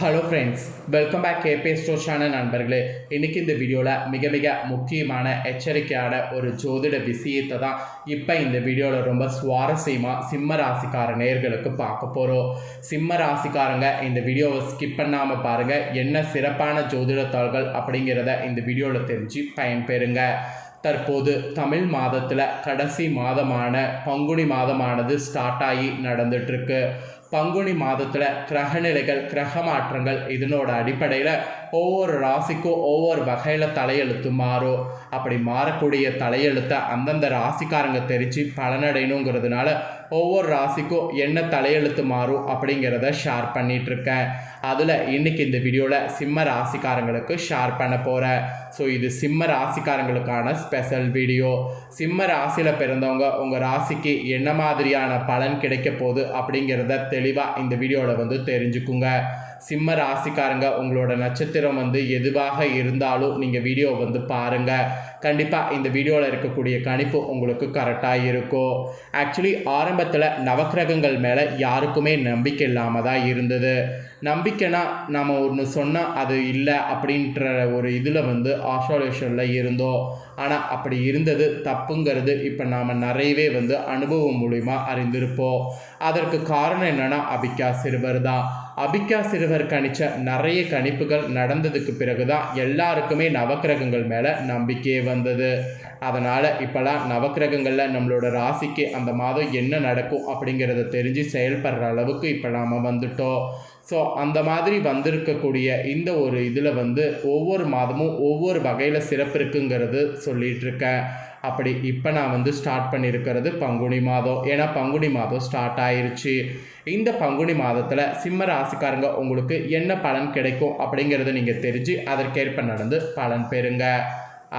Hello friends welcome back கேபே store channel நண்பர்களே. இன்றைக்கி இந்த வீடியோவில் மிக மிக முக்கியமான எச்சரிக்கையான ஒரு ஜோதிட விஷயத்தை தான் இப்போ இந்த வீடியோவில் ரொம்ப சுவாரஸ்யமாக சிம்ம ராசிக்கார நேயர்களுக்கு பார்க்க போகிறோம் சிம்ம ராசிக்காரங்க இந்த வீடியோவை ஸ்கிப் பண்ணாமல் பாருங்கள் என்ன சிறப்பான ஜோதிட தாள்கள் அப்படிங்கிறத இந்த வீடியோவில் தெரிஞ்சு பயன்பெறுங்க. தற்போது தமிழ் மாதத்தில் கடைசி மாதமான பங்குனி மாதமானது ஸ்டார்ட் ஆகி நடந்துட்டுருக்கு பங்குனி மாதத்தில் கிரகநிலைகள் கிரக மாற்றங்கள் இதனோட அடிப்படையில் ஒவ்வொரு ராசிக்கும் ஒவ்வொரு வகையில் தலையெழுத்து மாறும். அப்படி மாறக்கூடிய தலையெழுத்தை அந்தந்த ராசிக்காரங்க தெரித்து பலனடையணுங்கிறதுனால ஒவ்வொரு ராசிக்கும் என்ன தலையெழுத்து மாறும் அப்படிங்கிறத ஷேர் பண்ணிகிட்ருக்கேன் அதில் இன்றைக்கி இந்த வீடியோவில் சிம்ம ராசிக்காரங்களுக்கு ஷேர் பண்ண போகிறேன் ஸோ இது சிம்ம ராசிக்காரங்களுக்கான ஸ்பெஷல் வீடியோ சிம்ம ராசியில் பிறந்தவங்க உங்கள் ராசிக்கு என்ன மாதிரியான பலன் கிடைக்க போகுது அப்படிங்கிறத தெளிவாக இந்த வீடியோவில் வந்து தெரிஞ்சுக்குங்க. சிம்ம ராசிக்காரங்க உங்களோட நட்சத்திரம் வந்து எதுவாக இருந்தாலும் நீங்கள் வீடியோ வந்து பாருங்கள் கண்டிப்பாக இந்த வீடியோவில் இருக்கக்கூடிய கணிப்பு உங்களுக்கு கரெக்டாக இருக்கும். ஆக்சுவலி ஆரம்பத்தில் நவக்கிரகங்கள் மேலே யாருக்குமே நம்பிக்கை இல்லாமல் தான் இருந்தது. நம்பிக்கைனா நம்ம ஒன்று சொன்னால் அது இல்லை அப்படின்ற ஒரு இதில் வந்து ஆசோலேஷனில் இருந்தோம். ஆனால் அப்படி இருந்தது தப்புங்கிறது இப்போ நாம் நிறையவே வந்து அனுபவம் மூலிமா அறிந்திருப்போம். அதற்கு காரணம் என்னென்னா அபிகா சிறுவர் தான். அபிகா சிறுவர் கணிச்ச நிறைய கணிப்புகள் நடந்ததுக்கு பிறகு தான் எல்லாருக்குமே நவக்கிரகங்கள் மேலே நம்பிக்கையே வந்தது. அதனால் இப்போலாம் நவக்கிரகங்களில் நம்மளோட ராசிக்கு அந்த மாதம் என்ன நடக்கும் அப்படிங்கிறத தெரிஞ்சு செயல்படுற அளவுக்கு இப்போ நாம் வந்துட்டோம். ஸோ அந்த மாதிரி வந்திருக்கக்கூடிய இந்த ஒரு இதில் வந்து ஒவ்வொரு மாதமும் ஒவ்வொரு வகையில் சிறப்பு இருக்குங்கிறது சொல்லிகிட்ருக்கேன் அப்படி இப்போ நான் வந்து ஸ்டார்ட் பண்ணியிருக்கிறது பங்குனி மாதம். ஏன்னா பங்குனி மாதம் ஸ்டார்ட் ஆயிருச்சு. இந்த பங்குனி மாதத்தில் சிம்ம ராசிக்காரங்க உங்களுக்கு என்ன பலன் கிடைக்கும் அப்படிங்கிறத நீங்கள் தெரிஞ்சு அதற்கேற்ப நடந்து பலன் பெறுங்க.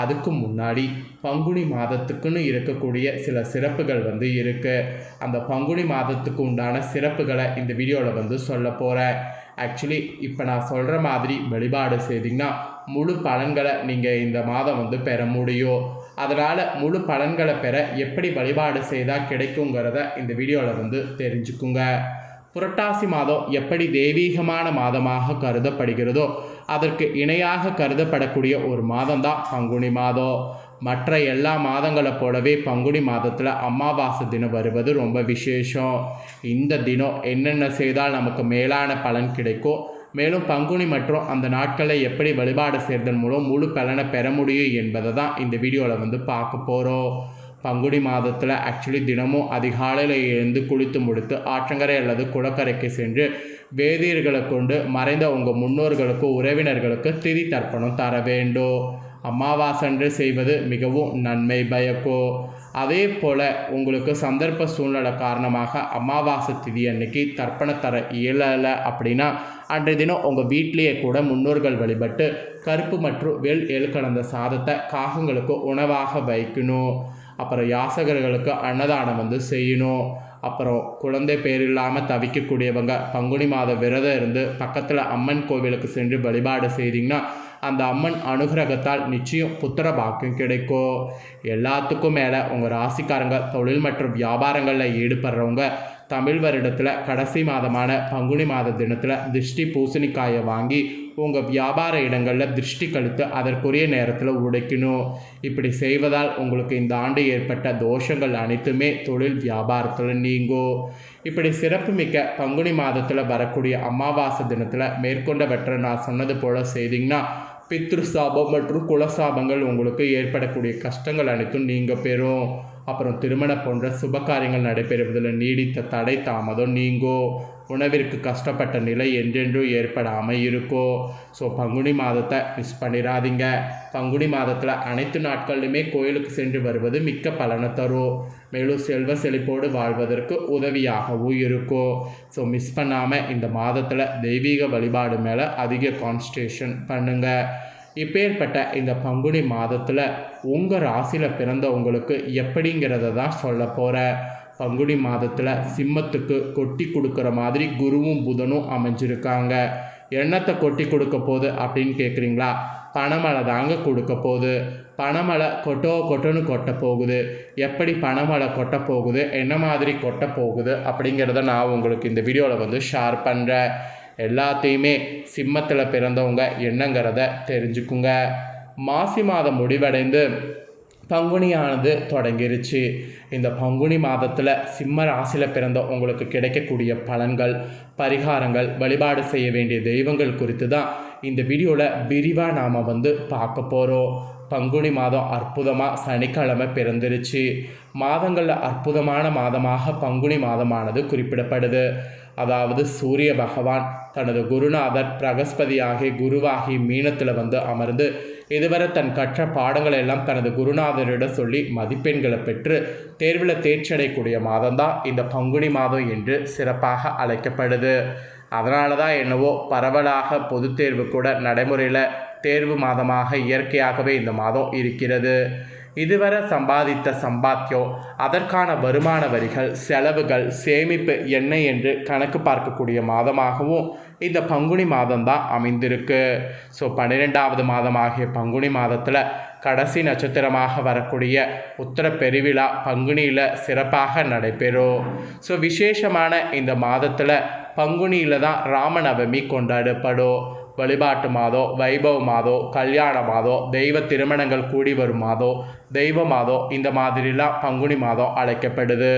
அதுக்கு முன்னாடி பங்குனி மாதத்துக்குன்னு இருக்கக்கூடிய சில சிறப்புகள் வந்து இருக்குது அந்த பங்குனி மாதத்துக்கு உண்டான சிறப்புகளை இந்த வீடியோவில் வந்து சொல்ல போகிறேன் ஆக்சுவலி இப்போ நான் சொல்கிற மாதிரி வழிபாடு செய்திங்கன்னா முழு பலன்களை நீங்கள் இந்த மாதம் வந்து பெற முடியும். அதனால் முழு பலன்களை பெற எப்படி வழிபாடு செய்தால் கிடைக்குங்கிறத இந்த வீடியோவில் வந்து தெரிஞ்சுக்குங்க. புரட்டாசி மாதம் எப்படி தெய்வீகமான மாதமாக கருதப்படுகிறதோ அதற்கு இணையாக கருதப்படக்கூடிய ஒரு மாதம் தான் பங்குனி மாதம். மற்ற எல்லா மாதங்களை போலவே பங்குனி மாதத்தில் அமாவாசை தினம் வருவது ரொம்ப விசேஷம். இந்த தினம் என்னென்ன செய்தால் நமக்கு மேலான பலன் கிடைக்கும் மேலும் பங்குனி மற்றும் அந்த நாட்களை எப்படி வழிபாடு செய்வதன் மூலம் முழு பலனை பெற முடியும் என்பதை தான் இந்த வீடியோவில் வந்து பார்க்க போகிறோம் பங்குனி மாதத்தில் ஆக்சுவலி தினமும் அதிகாலையில் எழுந்து குளித்து முடித்து ஆற்றங்கரை அல்லது குளக்கரைக்கு சென்று வேதியர்களை கொண்டு மறைந்த உங்கள் முன்னோர்களுக்கு உறவினர்களுக்கு திதி தர்ப்பணம் தர வேண்டும். அமாவாசன்று செய்வது மிகவும் நன்மை பயக்கோ அதே போல் உங்களுக்கு சந்தர்ப்ப சூழ்நிலை காரணமாக அமாவாசை திதி அன்னைக்கு தர்ப்பண தர இயலலை அப்படின்னா அன்றைய தினம் உங்கள் வீட்டிலேயே கூட முன்னோர்கள் வழிபட்டு கருப்பு மற்றும் வெள் எள் கலந்த சாதத்தை காகங்களுக்கு உணவாக வைக்கணும். அப்புறம் யாசகர்களுக்கு அன்னதானம் வந்து செய்யணும். அப்புறம் குழந்தை பேர் இல்லாமல் தவிக்கக்கூடியவங்க பங்குனி மாத விரதம் இருந்து பக்கத்தில் அம்மன் கோவிலுக்கு சென்று வழிபாடு செய்தீங்கன்னா அந்த அம்மன் அனுகிரகத்தால் நிச்சயம் புத்திர பாக்கியம் கிடைக்கும். எல்லாத்துக்கும் மேலே உங்கள் ராசிக்காரங்க தொழில் மற்றும் வியாபாரங்களில் ஈடுபடுறவங்க தமிழ் வருடத்தில் கடைசி மாதமான பங்குனி மாத தினத்தில் திருஷ்டி பூசணிக்காயை வாங்கி உங்கள் வியாபார இடங்களில் திருஷ்டி கழித்து அதற்குரிய நேரத்தில் உடைக்கணும். இப்படி செய்வதால் உங்களுக்கு இந்த ஆண்டு ஏற்பட்ட தோஷங்கள் அனைத்துமே தொழில் வியாபாரத்தில் நீங்கும். இப்படி சிறப்புமிக்க பங்குனி மாதத்தில் வரக்கூடிய அமாவாசை தினத்தில் மேற்கொண்டவற்றை நான் சொன்னது போல் செய்திங்கன்னா பித்ரு சாபம் மற்றும் குலசாபங்கள் உங்களுக்கு ஏற்படக்கூடிய கஷ்டங்கள் அனைத்தும் நீங்கள் பெறும். அப்புறம் திருமணம் போன்ற சுப காரியங்கள் நடைபெறுவதில் நீடித்த தடை தாமதம் நீங்கோ. உணவிற்கு கஷ்டப்பட்ட நிலை என்றென்றும் ஏற்படாமல் இருக்கோ. ஸோ பங்குனி மாதத்தை மிஸ் பண்ணிடாதீங்க பங்குனி மாதத்தில் அனைத்து நாட்கள்லையுமே கோயிலுக்கு சென்று வருவது மிக்க பலனை தரும். மேலும் செல்வ செழிப்போடு வாழ்வதற்கு உதவியாகவும் இருக்கும் ஸோ மிஸ் பண்ணாமல் இந்த மாதத்தில் தெய்வீக வழிபாடு மேலே அதிக கான்சன்ட்ரேஷன் பண்ணுங்கள் இப்பேற்பட்ட இந்த பங்குனி மாதத்தில் உங்கள் ராசியில் பிறந்தவங்களுக்கு எப்படிங்கிறத தான் சொல்ல போகிறேன் பங்குனி மாதத்தில் சிம்மத்துக்கு கொட்டி கொடுக்குற மாதிரி குருவும் புதனும் அமைஞ்சிருக்காங்க. எண்ணத்தை கொட்டி கொடுக்க போகுது அப்படின்னு கேட்குறீங்களா பணமழை தாங்க கொடுக்க போகுது. பணமழை கொட்டோ கொட்டோன்னு கொட்ட போகுது. எப்படி பணமழை கொட்ட போகுது? என்ன மாதிரி கொட்ட போகுது? அப்படிங்கிறத நான் உங்களுக்கு இந்த வீடியோவில் வந்து ஷேர் பண்ணுறேன் எல்லாத்தையுமே சிம்மத்தில் பிறந்தவங்க என்னங்கிறத தெரிஞ்சுக்குங்க. மாசி மாதம் முடிவடைந்து பங்குனியானது தொடங்கிருச்சு. இந்த பங்குனி மாதத்தில் சிம்ம ராசியில் பிறந்த உங்களுக்கு கிடைக்கக்கூடிய பலன்கள் பரிகாரங்கள் வழிபாடு செய்ய வேண்டிய தெய்வங்கள் குறித்து தான் இந்த வீடியோவில் விரிவாக நாம் வந்து பார்க்க போகிறோம் பங்குனி மாதம் அற்புதமாக சனிக்கிழமை பிறந்துருச்சு. மாதங்களில் அற்புதமான மாதமாக பங்குனி மாதமானது குறிப்பிடப்படுது. அதாவது சூரிய பகவான் தனது குருநாதர் பிரகஸ்பதியாகி குருவாகி மீனத்தில் வந்து அமர்ந்து இதுவரை தன் கற்ற பாடங்களை எல்லாம் தனது குருநாதரிடம் சொல்லி மதிப்பெண்களை பெற்று தேர்வில் தேர்ச்சியடையக்கூடிய மாதம்தான் இந்த பங்குனி மாதம் என்று சிறப்பாக அழைக்கப்படுது. அதனால தான் என்னவோ பரவலாக பொதுத் தேர்வு கூட நடைமுறையில் தேர்வு மாதமாக இயற்கையாகவே இந்த மாதம் இருக்கிறது. இதுவரை சம்பாதித்த சம்பாத்தியம் அதற்கான வருமான வரிகள் செலவுகள் சேமிப்பு என்ன என்று கணக்கு பார்க்கக்கூடிய மாதமாகவும் இந்த பங்குனி மாதம்தான் அமைந்திருக்கு. ஸோ பன்னிரெண்டாவது மாதமாகிய பங்குனி மாதத்தில் கடைசி நட்சத்திரமாக வரக்கூடிய உத்தர பெருவிழா பங்குனியில் சிறப்பாக நடைபெறும். ஸோ விசேஷமான இந்த மாதத்தில் பங்குனியில் தான் ராமநவமி கொண்டாடப்படும். வழிபாட்டு மாதம் வைபவ மாதம் கல்யாண மாதம் தெய்வ திருமணங்கள் கூடி வரும் மாதம் தெய்வ மாதம் இந்த மாதிரிலாம் பங்குனி மாதம் அழைக்கப்படுது.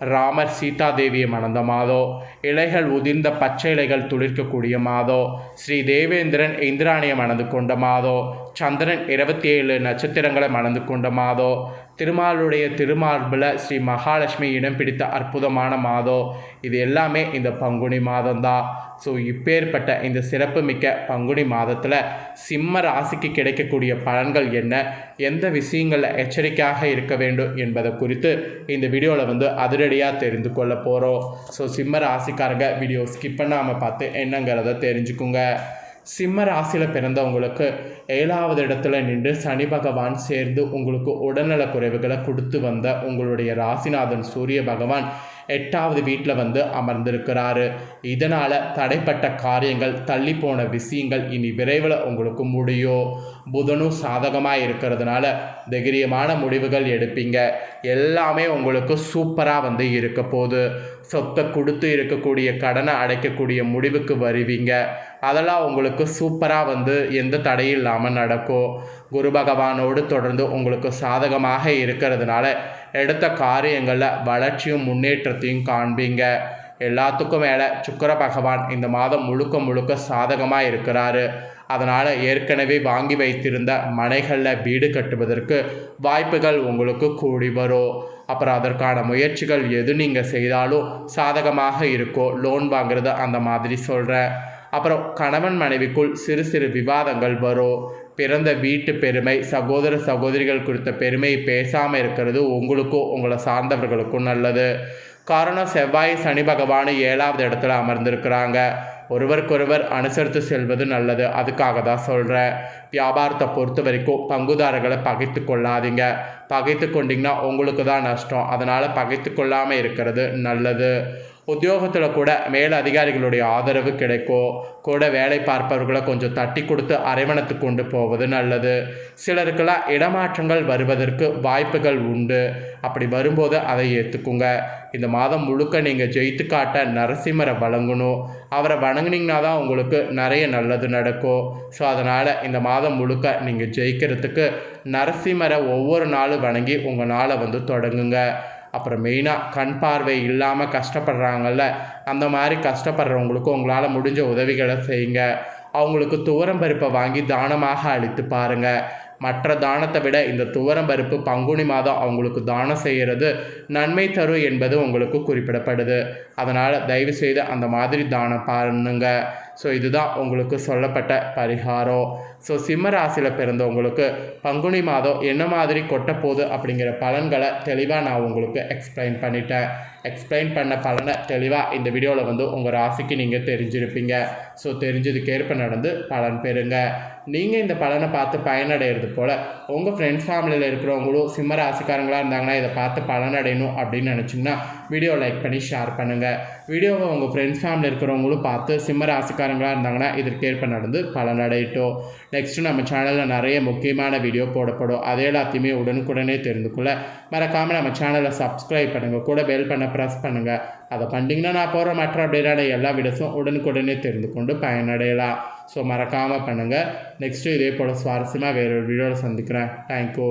ராமர் சீதாதேவியை மணந்த மாதம் இலைகள் உதிர்ந்த பச்சை இலைகள் துளிர்க்கக்கூடிய மாதம் ஸ்ரீ தேவேந்திரன் இந்திராணியை மணந்து கொண்ட மாதம் சந்திரன் இருபத்தி ஏழு நட்சத்திரங்களை மணந்து கொண்ட மாதோ? திருமாலுடைய திருமார்பில் ஸ்ரீ மகாலட்சுமி இடம் பிடித்த அற்புதமான மாதம் இது எல்லாமே இந்த பங்குனி மாதம்தான் ஸோ இப்பேற்பட்ட இந்த சிறப்புமிக்க பங்குனி மாதத்தில் சிம்ம ராசிக்கு கிடைக்கக்கூடிய பலன்கள் என்ன? எந்த விஷயங்களில் எச்சரிக்கையாக இருக்க வேண்டும் என்பதை குறித்து இந்த வீடியோவில் வந்து நேரடியாக தெரிந்து கொள்ள போகிறோம் ஸோ சிம்ம ராசிக்காரங்க வீடியோ ஸ்கிப் பண்ணாமல் பார்த்து என்னங்கிறத தெரிஞ்சுக்குங்க. சிம்ம ராசியில் பிறந்தவங்களுக்கு ஏழாவது இடத்துல நின்று சனி பகவான் சேர்ந்து உங்களுக்கு உடல்நல குறைவுகளை கொடுத்து வந்த உங்களுடைய ராசிநாதன் சூரிய பகவான் எட்டாவது வீட்டில் வந்து அமர்ந்திருக்கிறாரு. இதனால் தடைப்பட்ட காரியங்கள் தள்ளி போன விஷயங்கள் இனி விரைவில் உங்களுக்கு முடியும் புதனும் சாதகமாக இருக்கிறதுனால தைரியமான முடிவுகள் எடுப்பீங்க. எல்லாமே உங்களுக்கு சூப்பராக வந்து இருக்க போகுது. சொத்தை கொடுத்து இருக்கக்கூடிய கடனை அடைக்கக்கூடிய முடிவுக்கு வருவீங்க. அதெல்லாம் உங்களுக்கு சூப்பராக வந்து எந்த தடையும் இல்லாமல் நடக்கும். குரு பகவானோடு தொடர்ந்து உங்களுக்கு சாதகமாக இருக்கிறதுனால எடுத்த காரியங்களில் வளர்ச்சியும் முன்னேற்றத்தையும் காண்பீங்க. எல்லாத்துக்கும் மேலே சுக்கர பகவான் இந்த மாதம் முழுக்க முழுக்க சாதகமாக இருக்கிறாரு. அதனால் ஏற்கனவே வாங்கி வைத்திருந்த மனைகளில் வீடு கட்டுவதற்கு வாய்ப்புகள் உங்களுக்கு கூடி வரும். அப்புறம் அதற்கான முயற்சிகள் எது நீங்கள் செய்தாலும் சாதகமாக இருக்கோ லோன் வாங்குறத அந்த மாதிரி சொல்கிறேன் அப்புறம் கணவன் மனைவிக்குள் சிறு சிறு விவாதங்கள் வரும். பிறந்த வீட்டு பெருமை சகோதர சகோதரிகள் குறித்த பெருமை பேசாமல் இருக்கிறது உங்களுக்கும் உங்களை சார்ந்தவர்களுக்கும் நல்லது. காரணம் செவ்வாய் சனி பகவான் ஏழாவது இடத்துல அமர்ந்திருக்கிறாங்க. ஒருவருக்கொருவர் அனுசரித்து செல்வது நல்லது. அதுக்காக தான் சொல்கிறேன் வியாபாரத்தை பொறுத்த வரைக்கும் பங்குதாரர்களை பகைத்து கொள்ளாதீங்க. பகைத்து கொண்டிங்கன்னா உங்களுக்கு தான் நஷ்டம். அதனால் பகைத்து கொள்ளாமல் இருக்கிறது நல்லது. உத்தியோகத்தில் கூட மேல் அதிகாரிகளுடைய ஆதரவு கிடைக்கும் கூட வேலை பார்ப்பவர்களை கொஞ்சம் தட்டி கொடுத்து அரைவணத்து கொண்டு போவது நல்லது. சிலருக்கெல்லாம் இடமாற்றங்கள் வருவதற்கு வாய்ப்புகள் உண்டு. அப்படி வரும்போது அதை ஏற்றுக்குங்க இந்த மாதம் முழுக்க நீங்கள் ஜெயித்து காட்ட நரசிம்மரை வழங்கணும். அவரை வணங்கினீங்கன்னா தான் உங்களுக்கு நிறைய நல்லது நடக்கும் ஸோ அதனால் இந்த மாதம் முழுக்க நீங்கள் ஜெயிக்கிறதுக்கு நரசிம்மரை ஒவ்வொரு நாளும் வணங்கி உங்கள் நாளை வந்து தொடங்குங்க. அப்புறம் மெயினாக கண் பார்வை இல்லாமல் கஷ்டப்படுறாங்கல்ல அந்த மாதிரி கஷ்டப்படுறவங்களுக்கும் உங்களால் முடிஞ்ச உதவிகளை செய்யுங்க. அவங்களுக்கு துவரம் பருப்பை வாங்கி தானமாக அளித்து பாருங்கள் மற்ற தானத்தை விட இந்த துவரம் பருப்பு பங்குனி மாதம் அவங்களுக்கு தானம் செய்கிறது நன்மை தரும் என்பது உங்களுக்கு குறிப்பிடப்படுது. அதனால் தயவு செய்து அந்த மாதிரி தானம் பண்ணுங்க. ஸோ இதுதான் உங்களுக்கு சொல்லப்பட்ட பரிகாரம். ஸோ சிம்ம ராசியில் பிறந்தவங்களுக்கு பங்குனி மாதம் என்ன மாதிரி கொட்ட போகுது அப்படிங்கிற பலன்களை தெளிவாக நான் உங்களுக்கு எக்ஸ்பிளைன் பண்ணிட்டேன். எக்ஸ்பிளைன் பண்ண பலனை தெளிவாக இந்த வீடியோவில் வந்து உங்கள் ராசிக்கு நீங்கள் தெரிஞ்சிருப்பீங்க. ஸோ தெரிஞ்சதுக்கேற்ப நடந்து பலன் பெறுங்க. நீங்கள் இந்த பலனை பார்த்து பயனடைகிறது போல் உங்கள் ஃப்ரெண்ட்ஸ் ஃபேமிலியில் இருக்கிறவங்களும் சிம்ம ராசிக்காரங்களாக இருந்தாங்கன்னா இதை பார்த்து பலனடையணும் அப்படின்னு நினச்சிங்கன்னா வீடியோ லைக் பண்ணி ஷேர் பண்ணுங்கள் வீடியோவை உங்கள் ஃப்ரெண்ட்ஸ் ஃபேமிலி இருக்கிறவங்களும் பார்த்து சிம்ம ராசிக்காரங்களாக இருந்தாங்கன்னா இதற்கேற்ப நடந்து பலனடையட்டும். நெக்ஸ்ட்டு நம்ம சேனலில் நிறைய முக்கியமான வீடியோ போடப்படும். அதே எல்லாத்தையுமே உடனுக்குடனே தெரிந்து கொள்ள மறக்காமல் நம்ம சேனலை சப்ஸ்கிரைப் பண்ணுங்கள் கூட பெல் பண்ண ப்ரெஸ் பண்ணுங்கள் அதை பண்ணிங்கன்னா நான் போகிற மற்ற அப்டேட்டான எல்லா வீடியோஸும் உடனுக்குடனே தெரிந்து கொண்டு பயனடையலாம். ஸோ மறக்காமல் பண்ணுங்கள் நெக்ஸ்ட்டு இதே போல் சுவாரஸ்யமாக வேறு ஒரு வீடியோவில் சந்திக்கிறேன். தேங்க்யூ